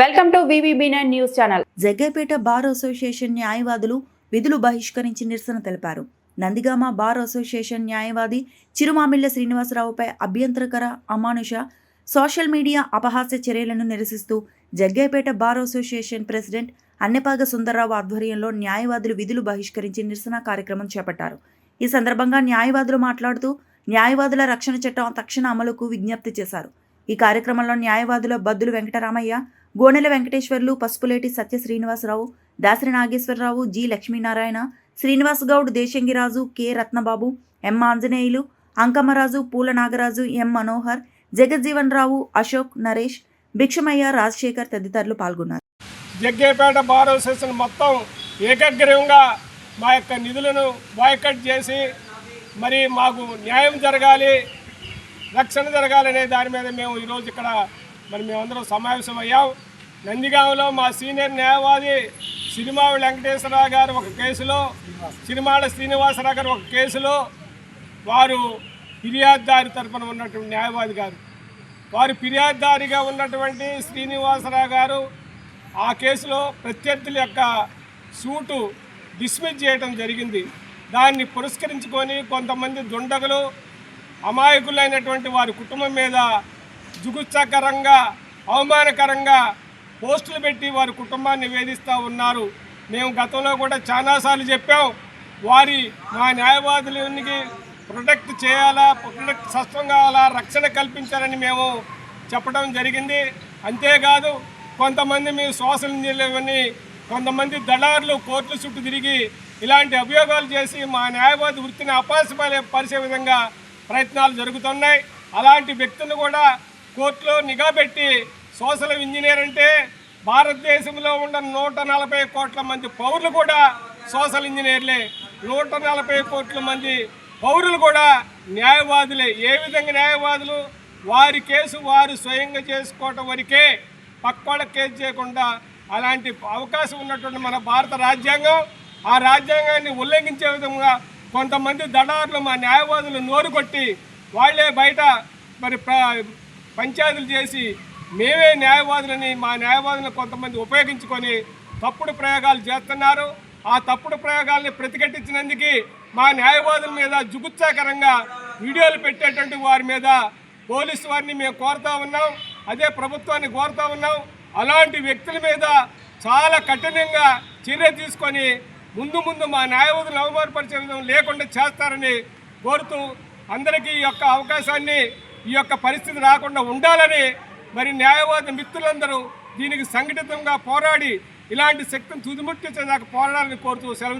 Welcome to VVB nine news channel. Jaggayyapeta bar association న్యాయవాదులు విధులు బహిష్కరించి నిరసన తెలిపారు. నందిగామ బార్ అసోసియేషన్ న్యాయవాది చిరుమామిళ్ళ శ్రీనివాసరావుపై అభ్యంతరకర అమానుష సోషల్ మీడియా అపహాస్య చర్యలను నిరసిస్తూ Jaggayyapeta bar association president Annepaga Sundarrao ఆధ్వర్యంలో న్యాయవాదులు విధులు బహిష్కరించి నిరసన కార్యక్రమం చేపట్టారు. ఈ సందర్భంగా న్యాయవాదులు మాట్లాడుతూ న్యాయవాదుల రక్షణ చట్టం తక్షణ అమలుకు విజ్ఞప్తి చేశారు. ఈ కార్యక్రమంలో న్యాయవాదుల Baddulu Venkataramaiah Gonela Venkateswarlu Pasupuleti Satya Srinivasarao Dasari Nageswararao G Lakshminarayana Srinivas Goud Desamgiraju K Ratnababu M Anjaneyulu Ankammaraju Poola Nagaraju M Manohar Jagjivan రావు అశోక్ నరేష్ భిక్షమయ్య రాజశేఖర్ తదితరులు పాల్గొన్నారు. జగ్గేపేట బార్ అసోసియేషన్ మొత్తం ఏకగ్రీవంగా మా యొక్క నిధులను బాయ్కట్ చేసి మరి మాకు న్యాయం జరగాలి రక్షణ జరగాలనే దాని మీద మేము ఈరోజు ఇక్కడ మరి మేమందరం సమావేశమయ్యాం. నందిగామలో మా సీనియర్ న్యాయవాది సినిమావి వెంకటేశ్వరరావు గారు ఒక కేసులో సినిమాల శ్రీనివాసరావు గారు ఒక కేసులో వారు ఫిర్యాదుదారి తరపున ఉన్నటువంటి న్యాయవాది గారు. వారు ఫిర్యాదుదారిగా ఉన్నటువంటి శ్రీనివాసరావు గారు ఆ కేసులో ప్రత్యర్థుల యొక్క సూటు డిస్మిస్ చేయడం జరిగింది. దాన్ని పురస్కరించుకొని కొంతమంది దుండగులు అమాయకులైనటువంటి వారి కుటుంబం మీద జుగుత్సకరంగా అవమానకరంగా పోస్టులు పెట్టి వారి కుటుంబాన్ని వేధిస్తూ ఉన్నారు. మేము గతంలో కూడా చాలాసార్లు చెప్పాం వారి మా న్యాయవాదులకి ప్రొటెక్ట్ చేయాలా ప్రొటెక్ట్ సస్తం కావాలా రక్షణ కల్పించాలని మేము చెప్పడం జరిగింది. అంతేకాదు కొంతమంది మీ సోషల్ ఇంజనీర్లని కొంతమంది దళారులు కోర్టుల చుట్టూ తిరిగి ఇలాంటి అభియోగాలు చేసి మా న్యాయవాది వృత్తిని అపాసపాలే పరిచే విధంగా ప్రయత్నాలు జరుగుతున్నాయి. అలాంటి వ్యక్తులు కూడా కోర్టులో నిఘా పెట్టి సోషల్ ఇంజనీర్ అంటే భారతదేశంలో ఉన్న నూట నలభై కోట్ల మంది పౌరులు కూడా సోషల్ ఇంజనీర్లే. నూట నలభై కోట్ల మంది పౌరులు కూడా న్యాయవాదులే. ఏ విధంగా న్యాయవాదులు? వారి కేసు వారు స్వయంగా చేసుకోవటం వరకే పక్కోళ్ళ కేసు చేయకుండా అలాంటి అవకాశం ఉన్నటువంటి మన భారత రాజ్యాంగం ఆ రాజ్యాంగాన్ని ఉల్లంఘించే విధంగా కొంతమంది దళారులు మా న్యాయవాదులు నోరు కొట్టి వాళ్ళే బయట మరి పంచాయతీలు చేసి మేమే న్యాయవాదులని మా న్యాయవాదులను కొంతమంది ఉపయోగించుకొని తప్పుడు ప్రయోగాలు చేస్తున్నారు. ఆ తప్పుడు ప్రయోగాల్ని ప్రతిఘటించినందుకు మా న్యాయవాదుల మీద జుగుత్సాకరంగా వీడియోలు పెట్టేటువంటి వారి మీద పోలీసు వారిని మేము కోరుతా ఉన్నాం. అదే ప్రభుత్వాన్ని కోరుతా ఉన్నాం. అలాంటి వ్యక్తుల మీద చాలా కఠినంగా చర్య తీసుకొని ముందు ముందు మా న్యాయవాదులు అవమానపరిచే విధం లేకుండా చేస్తారని కోరుతూ అందరికీ ఈ యొక్క అవకాశాన్ని ఈ యొక్క పరిస్థితి రాకుండా ఉండాలని మరి న్యాయవాద మిత్రులందరూ దీనికి సంఘటితంగా పోరాడి ఇలాంటి శక్తిని తుదిముట్టించేదాకా పోరాడాలని కోరుతూ సెలవు